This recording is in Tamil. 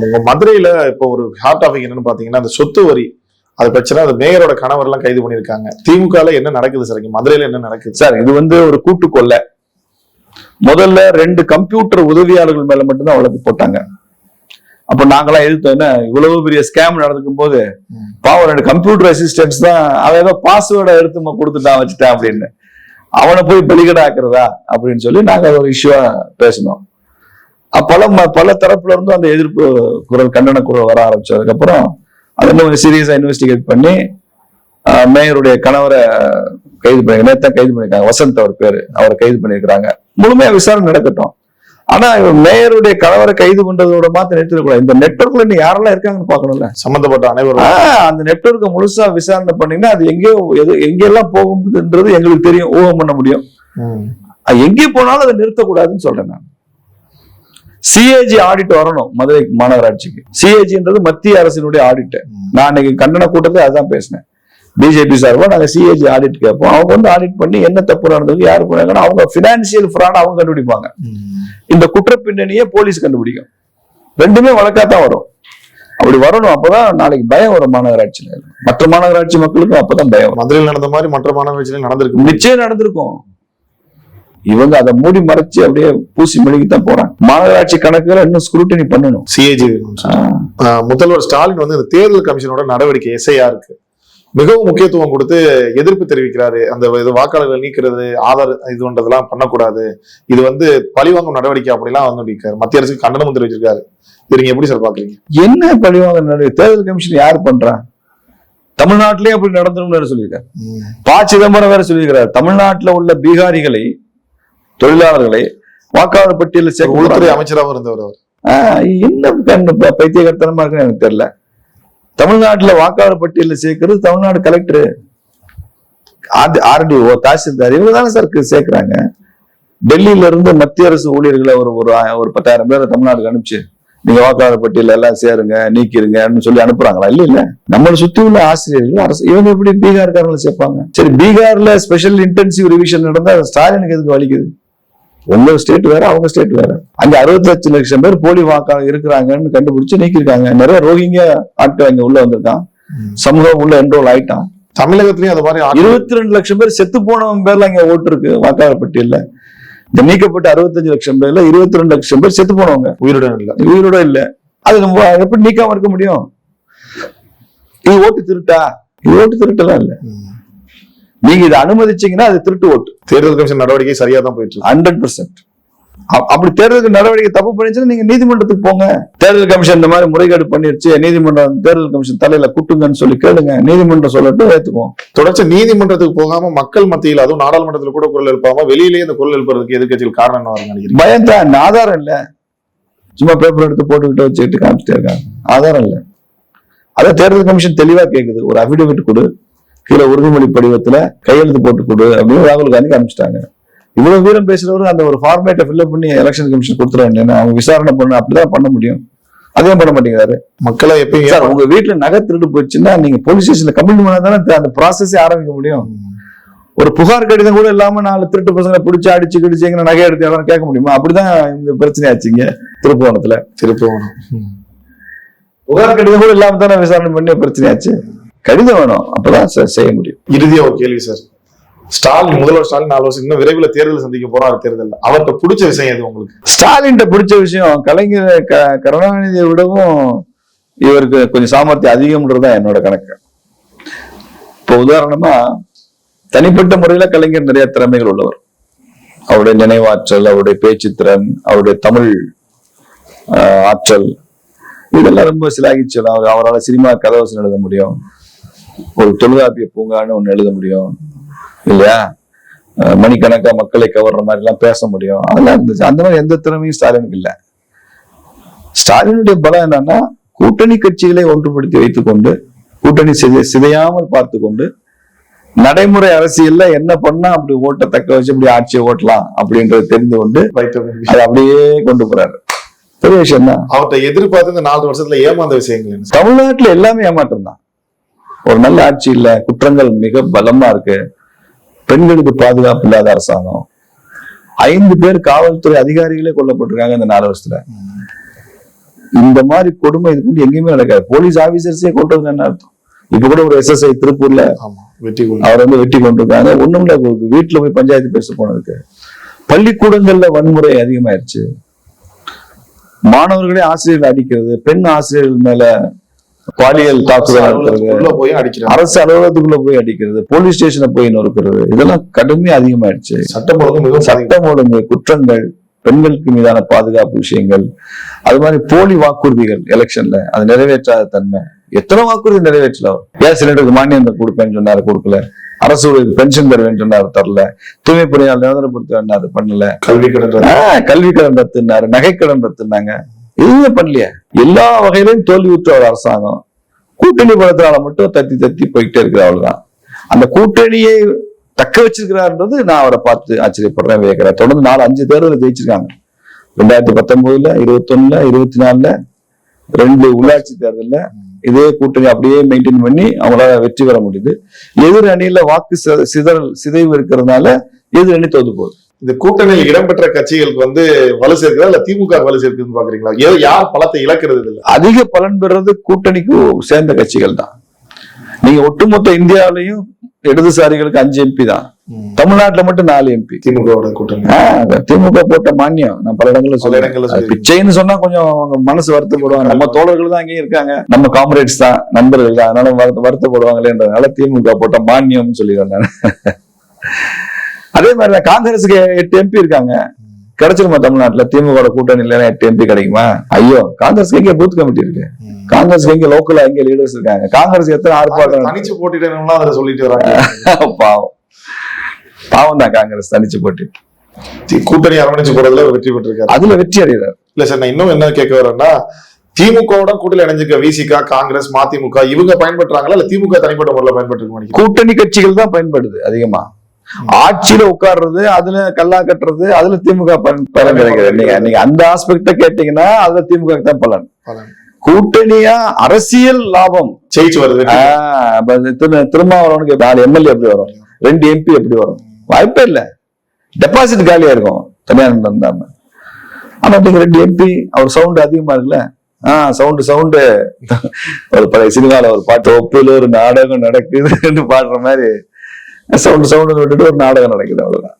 உங்க மதுரையில இப்போ ஒரு ஹாட் டாபிக் என்னன்னு பாத்தீங்கன்னா அந்த சொத்து வரி அது பிரச்சனை அந்த மேயரோட கணவர் எல்லாம் கைது பண்ணிருக்காங்க திமுகல என்ன நடக்குது சார் இங்க? மதுரையில என்ன நடக்குது? சார் இது வந்து ஒரு கூட்டு கொள்ளை முதல்ல ரெண்டு கம்ப்யூட்டர் உதவியாளர்கள் மேல மட்டும்தான் வழக்கு போட்டாங்க. அப்ப நாங்களாம் எழுத்தோம் என்ன இவ்வளவு பெரிய ஸ்கேம் நடந்துக்கும் போது. பாவம் ரெண்டு கம்ப்யூட்டர் அசிஸ்டன்ஸ் தான் அவன் ஏதோ பாஸ்வேர்டை எடுத்து கொடுத்துட்டான் வச்சுட்டான் அப்படின்னு. அவனை போய் பலிகடாக்குறதா அப்படின்னு சொல்லி நாங்க அதை ஒரு இஷ்யூவா அப்ப பல பல தரப்புல இருந்தும் அந்த எதிர்ப்பு குரல் கண்டன குரல் வர ஆரம்பிச்சதுக்கு அப்புறம் அதை இன்னும் சீரியஸா இன்வெஸ்டிகேட் பண்ணி மேயருடைய கணவரை கைது பண்ணி நேத்தான் கைது பண்ணிருக்காங்க வசந்த் அவர் பேரு. அவரை கைது பண்ணிருக்காங்க முழுமையா விசாரணை நடக்கட்டும். ஆனா மேயருடைய கணவரை கைது பண்றதோட மாத்த நிறுத்திடக்கூடாது இந்த நெட்வொர்க்ல இன்னும் யாரெல்லாம் இருக்காங்கன்னு பாக்கணும்ல சம்பந்தப்பட்ட அனைவரும். அந்த நெட்வொர்க்கை முழுசா விசாரணை பண்ணீங்கன்னா அது எங்கேயோ எது எங்கெல்லாம் போகும்ன்றது எங்களுக்கு தெரியும். ஊகம் பண்ண முடியும். எங்கே போனாலும் அதை நிறுத்தக்கூடாதுன்னு சொல்றேன் நான். சிஏஜி ஆடிட் வரணும் மதுரை மாநகராட்சிக்கு. சிஏஜின்றது மத்திய அரசினுடைய ஆடிட். நான் இன்னைக்கு கண்டன கூட்டத்தில் அதான் பேசினேன். பிஜேபி சார்பா நாங்க சிஏஜி ஆடிட் கேட்போம். அவங்க வந்து ஆடிட் பண்ணி என்ன தப்பு நடந்தது யாரு பண்ணாங்கன்னா அவங்க பினான்சியல் ஃப்ராட் அவங்க கண்டுபிடிப்பாங்க. இந்த குற்ற பின்னணியை போலீஸ் கண்டுபிடிக்கும். ரெண்டுமே வழக்காத்தான் வரும். அப்படி வரணும் அப்பதான் நாளைக்கு பயம் வரும் மாநகராட்சியில. மற்ற மாநகராட்சி மக்களுக்கும் அப்பதான் பயம் மதுரையில் நடந்த மாதிரி மற்ற மாநகராட்சியிலும் நடந்திருக்கு. நிச்சயம் நடந்திருக்கும். இவங்க அதை மூடி மறைச்சு அப்படியே பூசி மெழுகித்தான் போறாங்க. மாநகராட்சி கணக்குகளை இன்னும் ஸ்க்ரூட்டினி பண்ணணும். சிஏஜி முதல்வர் ஸ்டாலின் வந்து இந்த தேர்தல் கமிஷனோட நடவடிக்கை எஸ்ஐயா இருக்கு மிகவும் முக்கியத்துவம் கொடுத்து எதிர்ப்பு தெரிவிக்கிறாரு. அந்த இது வாக்காளர்கள் நீக்கிறது ஆதார் இது பண்றதெல்லாம் பண்ணக்கூடாது. இது வந்து பழிவாங்கும் நடவடிக்கை அப்படிலாம் வந்து இருக்காரு மத்திய அரசுக்கு கண்டனமும் தெரிவிச்சிருக்காரு நீங்க எப்படி சார் பாக்குறீங்க? என்ன பழிவாங்க நடவடிக்கை? தேர்தல் கமிஷன் யார் பண்றா? தமிழ்நாட்டிலேயே அப்படி நடந்தணும்னு சொல்லியிருக்காரு. ப. சிதம்பரம் வேற சொல்லியிருக்கிறார். தமிழ்நாட்டுல உள்ள பீகாரிகளை தொழிலாளர்களை வாக்காளர் பட்டியலில் சேர்க்க உள்துறை அமைச்சராகவும் இருந்தவர் அவர். என்ன கண்ணு ப- பைத்தியக்காரத்தனமா இருக்குன்னு எனக்கு தெரியல. தமிழ்நாட்டுல வாக்காளர் பட்டியலில் சேர்க்கிறது தமிழ்நாடு கலெக்டர். ஆர்டிஓ தாசில்தார் இவங்க தானே சார் சேர்க்கிறாங்க. டெல்லியில இருந்து மத்திய அரசு ஊழியர்களை ஒரு ஒரு ஒரு பத்தாயிரம் பேரை தமிழ்நாட்டுக்கு அனுப்பிச்சு நீங்க வாக்காளர் பட்டியல எல்லாம் சேருங்க நீக்கிருங்கன்னு சொல்லி அனுப்புறாங்களா? இல்ல இல்ல. நம்மளை சுத்தி உள்ள ஆசிரியர்கள் அரசு இவங்க எப்படி பீகார்காரங்களை சேர்ப்பாங்க? சரி பீகார்ல ஸ்பெஷல் இன்டென்சிவ் ரிவிஷன் நடந்தா ஸ்டாலினுக்கு எதுக்கு வலிக்குது? உங்க ஸ்டேட் வேற அவங்க ஸ்டேட் வேற. அங்க அறுபத்தஞ்சு லட்சம் பேர் போலி வாக்காளர் இருக்கிறாங்கன்னு கண்டுபிடிச்சு நீக்கிருக்காங்க நிறைய ரோஹிங்க ஆட்கள் அங்க உள்ள வந்திருக்கான். சமூகம் உள்ள என்ரோல் ஆயிட்டான். தமிழகத்திலயும் அது மாதிரி இருபத்தி ரெண்டு லட்சம் பேர் செத்து போனவன் பேர்ல அங்க ஓட்டு இருக்கு வாக்காளர் பட்டியல்ல இந்த நீக்கப்பட்ட அறுபத்தஞ்சு லட்சம் பேர்ல இருபத்தி ரெண்டு லட்சம் பேர் செத்து போனவங்க. உயிருடன் இல்ல. உயிரோட இல்ல. அது நம்ம எப்படி நீக்காம இருக்க முடியும்? இது ஓட்டு திருட்டா? இது ஓட்டு திருட்டெல்லாம் இல்ல. நீங்க இதை அனுமதிச்சீங்கன்னா அது திருட்டு ஓட்டு. தேர்தல் கமிஷன் நடவடிக்கை சரியா தான் போயிட்டு ஹண்ட்ரட் பர்சன்ட் அப்படி தேர்தலுக்கு நடவடிக்கை தப்பு பண்ணிச்சுன்னா நீங்க நீதிமன்றத்துக்கு போங்க. தேர்தல் கமிஷன் இந்த மாதிரி முறைகேடு பண்ணிருச்சு நீதிமன்றம் தேர்தல் கமிஷன் தலையில குட்டுங்கன்னு சொல்லி கேளுங்க. நீதிமன்றம் சொல்லட்டும் ஏத்துக்குவோம். தொடர்ச்சி நீதிமன்றத்துக்கு போகாம மக்கள் மத்தியில் அதுவும் நாடாளுமன்றத்தில் கூட குரல் எழுப்பாம வெளியிலேயே இந்த குரல் எழுப்புறதுக்கு எதிர்க்கட்சிகள் காரணம் என்ன பயம்தான் ஆதாரம் இல்ல. சும்மா பேப்பர் எடுத்து போட்டுக்கிட்டு வச்சுக்கிட்டு காமிச்சிட்டே இருக்காங்க. ஆதாரம் இல்ல. அத தேர்தல் கமிஷன் தெளிவா கேக்குது. ஒரு அபிடவிட் கொடு. கீழே உறுதிமொழி படிவத்துல கையெழுத்து போட்டு கொடு அப்படின்னு ராகுல் காந்தி அனுப்பிச்சிட்டாங்க. இவ்வளவு வீரம் பேசுறவரு அந்த ஒரு ஃபார்மேட்டை ஃபில்அப் பண்ணி எலெக்ஷன் கமிஷன் கொடுத்துருவாங்க அவங்க விசாரணை பண்ண அப்படிதான் பண்ண முடியும். அதையும் பண்ண மாட்டேங்கிறாரு. மக்களை எப்பயும் சார் உங்க வீட்டுல நகை திருட்டு போச்சுன்னா நீங்க போலீஸ் ஸ்டேஷன்ல கம்ப்ளைண்ட் பண்ணா தானே அந்த ப்ராசஸே ஆரம்பிக்க முடியும். ஒரு புகார் கடிதம் கூட இல்லாம நாலு திருட்டு பசங்களை பிடிச்சு அடிச்சு கிடிச்சு எங்க நகை எடுத்து யாரும் கேட்க முடியுமா? அப்படிதான் இந்த பிரச்சனை ஆச்சுங்க திருப்புவனத்துல. திருப்பவனம். புகார் கடிதம் கூட இல்லாம தானே விசாரணை பண்ணி பிரச்சனை ஆச்சு கடிதம் வேணும். அப்பதான் சார் செய்ய முடியும். இறுதியா ஒரு கேள்வி சார் ஸ்டாலின் முதல்வர் ஸ்டாலின் நாலு வருஷம் இன்னும் விரைவில் தேர்தல் சந்திக்க போறாரு தேர்தல் அவர்கிட்ட பிடிச்ச விஷயம் எது உங்களுக்கு? ஸ்டாலின் பிடிச்ச விஷயம் கலைஞர் கருணாநிதியை விடவும் இவருக்கு கொஞ்சம் சாமர்த்தியம் அதிகம்ன்றதுதான் என்னோட கணக்கு. இப்போ உதாரணமா தனிப்பட்ட முறையில கலைஞர் நிறைய திறமைகள் உள்ளவர். அவருடைய நினைவாற்றல் அவருடைய பேச்சுத்திறன் அவருடைய தமிழ் ஆற்றல் இதெல்லாம் ரொம்ப சிலாகிச்சலாம் அவர் அவரால் சினிமா கதவசம் எழுத முடியும். ஒரு தொழுகாப்பிய பூங்கான்னு ஒண்ணு எழுத முடியும். இல்லையா? மணிக்கணக்கா மக்களை கவர்ற மாதிரி எல்லாம் பேச முடியும். அதெல்லாம் இருந்துச்சு. அந்த மாதிரி எந்த திறமையும் ஸ்டாலினுக்கு இல்ல. ஸ்டாலினுடைய பலம் என்னன்னா கூட்டணி கட்சிகளை ஒன்றுபடுத்தி வைத்துக்கொண்டு கூட்டணி சிதை சிதையாமல் பார்த்து கொண்டு நடைமுறை அரசியல்ல என்ன பண்ணா அப்படி ஓட்ட தக்க வச்சு அப்படி ஆட்சியை ஓட்டலாம் அப்படின்றது தெரிந்து கொண்டு வைத்த அதை அப்படியே கொண்டு போறாரு. பெரிய விஷயம் தான் அவர்கிட்ட எதிர்பார்த்து இந்த நாலு வருஷத்துல ஏமாந்த விஷயங்கள்? தமிழ்நாட்டுல எல்லாமே ஏமாற்றம் தான் ஒரு நல்ல ஆட்சி இல்ல குற்றங்கள் மிக பலமா இருக்கு. பெண்களுக்கு பாதுகாப்பு இல்லாத அரசாங்கம். ஐந்து பேர் காவல்துறை அதிகாரிகளே கொல்லப்பட்டிருக்காங்க இந்த நாலு வருஷத்துல. இந்த மாதிரி கொடுமை இது வந்து எங்கேயுமே நடக்காது. போலீஸ் ஆபீசர்ஸே கொண்டு என்ன அர்த்தம்? இப்ப கூட ஒரு எஸ்எஸ்ஐ திருப்பூர்ல கொண்டு அவர் வந்து வெட்டி கொண்டிருக்காங்க. ஒண்ணுமில்ல ஒரு வீட்டுல போய் பஞ்சாயத்து பேச போனதுக்கு. பள்ளிக்கூடங்கள்ல வன்முறை அதிகமாயிருச்சு. மாணவர்களே ஆசிரியர்கள் அடிக்கிறது பெண் ஆசிரியர்கள் மேல பாலியல் தாக்குதல் போய் அடிக்கிறாங்க அரசு அலுவலகத்துக்குள்ள போய் அடிக்கிறது போலீஸ் ஸ்டேஷனை போய் நொறுக்கிறது இதெல்லாம் கடுமையா அதிகமாயிடுச்சு. சட்டம் ஒழுங்கு. சட்டம் ஒழுங்கு குற்றங்கள் பெண்களுக்கு மீதான பாதுகாப்பு விஷயங்கள் அது மாதிரி போலி வாக்குறுதிகள் எலெக்ஷன்ல அது நிறைவேற்றாத தன்மை. எத்தனை வாக்குறுதி நிறைவேற்றல அவர்? கேஸ் சிலிண்டருக்கு மானியம் கொடுப்பேன்னு சொன்னாரு கொடுக்கல. அரசு ஊழியருக்கு பென்ஷன் தருவேன்னு சொன்னாரு தரல. தூய்மை பணியாளர் நிரந்தரப்படுத்துவேன் அது பண்ணல. கல்வி கடன் கல்வி கடன் ரத்துனாரு நகை கடன் ரத்துனாங்க எதுவுமே பண்ணலையே. எல்லா வகையிலையும் தோல்வி உற்ற ஒரு அரசாங்கம். கூட்டணி பலத்தினால மட்டும் தத்தி தத்தி போய்கிட்டே இருக்கிற அவ்வளவுதான் அந்த கூட்டணியை தக்க வச்சிருக்கிறாருன்றது நான் அவரை பார்த்து ஆச்சரியப்படுறேன் வியக்கிறேன். தொடர்ந்து நாலு அஞ்சு தேர்தல் ஜெயிச்சிருக்காங்க. ரெண்டாயிரத்தி பத்தொன்பதுல இருபத்தொன்னுல இருபத்தி நாலுல ரெண்டு உள்ளாட்சி தேர்தலில் இதே கூட்டணி அப்படியே மெயின்டைன் பண்ணி அவங்களால வெற்றி பெற முடியுது. எதிர் அணியில வாக்கு சிதறல் சிதைவு இருக்கிறதுனால எதிர் அணி தோத்து போகுது. இந்த கூட்டணியில் இடம்பெற்ற கட்சிகளுக்கு வந்து வலு சேர்க்கிறதா இல்ல திமுக வலு சேர்க்குதுன்னு பாக்குறீங்களா? ஏதோ யார் பலத்தை இழக்கிறது இல்ல அதிக பலன் பெறுறது கூட்டணிக்கு சேர்ந்த கட்சிகள் தான். நீங்க ஒட்டுமொத்த இந்தியாவிலையும் இடதுசாரிகளுக்கு அஞ்சு எம்பி தான். தமிழ்நாட்டுல மட்டும் நாலு எம்பி திமுகவோட கூட்டணி. திமுக போட்ட மானியம் நான் பல இடங்கள்ல சொல்லிருக்கீங்க. பிச்சைன்னு சொன்னா கொஞ்சம் மனசு வருத்தப்படுவாங்க. நம்ம தோழர்கள் தான் அங்கேயும் இருக்காங்க. நம்ம காம்ரேட்ஸ் தான் நண்பர்கள் தான். அதனால வருத்த- வருத்தப்படுவாங்களேன்றதுனால திமுக போட்ட மானியம்னு சொல்லிடுறேன் நான் அதே மாதிரி காங்கிரஸுக்கு எட்டு எம்பி இருக்காங்க. கிடைச்சிருமா தமிழ்நாட்டுல? திமுக கூட்டணி இல்லைன்னா எட்டு எம்பி கிடைக்குமா? ஐயோ காங்கிரஸ்க்கு எங்க பூத் கமிட்டி இருக்கு. காங்கிரஸ்க்கு எங்க லோக்கல்ல எங்க லீடர்ஸ் இருக்காங்க? காங்கிரஸ் எத்தனை ஆர்ப்பாட்டம் தனிச்சு போட்டிடணும்லாம் அதுல சொல்லிட்டு வராங்க. பாவம் பாவம். தான் காங்கிரஸ் தனிச்சு போட்டு. கூட்டணி அரவணைச்சு போறதுல வெற்றி பெற்றிருக்காரு. அதுல வெற்றி அடைகிறார். இல்ல சார் நான் இன்னும் என்ன கேட்க வரேன்னா திமுகவோட கூட்டணி இணைஞ்சிருக்க விசிக காங்கிரஸ் மதிமுக இவங்க பயன்படுறாங்களா இல்ல திமுக தனிப்பட்ட முறையில் பயன்பட்டு கூட்டணி கட்சிகள் தான் பயன்படுது அதிகமா. ஆட்சியில உட்கார்றது அதுல கல்லா கட்டுறது அதுல திமுக பலன் கிடைக்கிறது நீங்க நீங்க அந்த ஆஸ்பெக்ட கேட்டீங்கன்னா அதுல திமுக தான் பலன். கூட்டணியா அரசியல் லாபம். ஜெயிச்சு வருது. திருமாவளவனுக்கு நாலு எம்எல்ஏ எப்படி வரும்? ரெண்டு எம்பி எப்படி வரும்? வாய்ப்பே இல்ல. டெபாசிட் காலியா இருக்கும். தனியார் இருந்தாம ஆனா நீங்க ரெண்டு எம்பி அவர் சவுண்ட் அதிகமா இருக்குல்ல? ஆஹ் சவுண்ட் சவுண்டு ஒரு பழைய சினிமால ஒரு பாட்டு ஒப்பில் ஒரு நாடகம் நடக்குதுன்னு பாடுற மாதிரி. சவுண்ட் சவுண்டு விட்டுட்டு ஒரு நாடகம் நடக்குது அவ்வளவுதான்.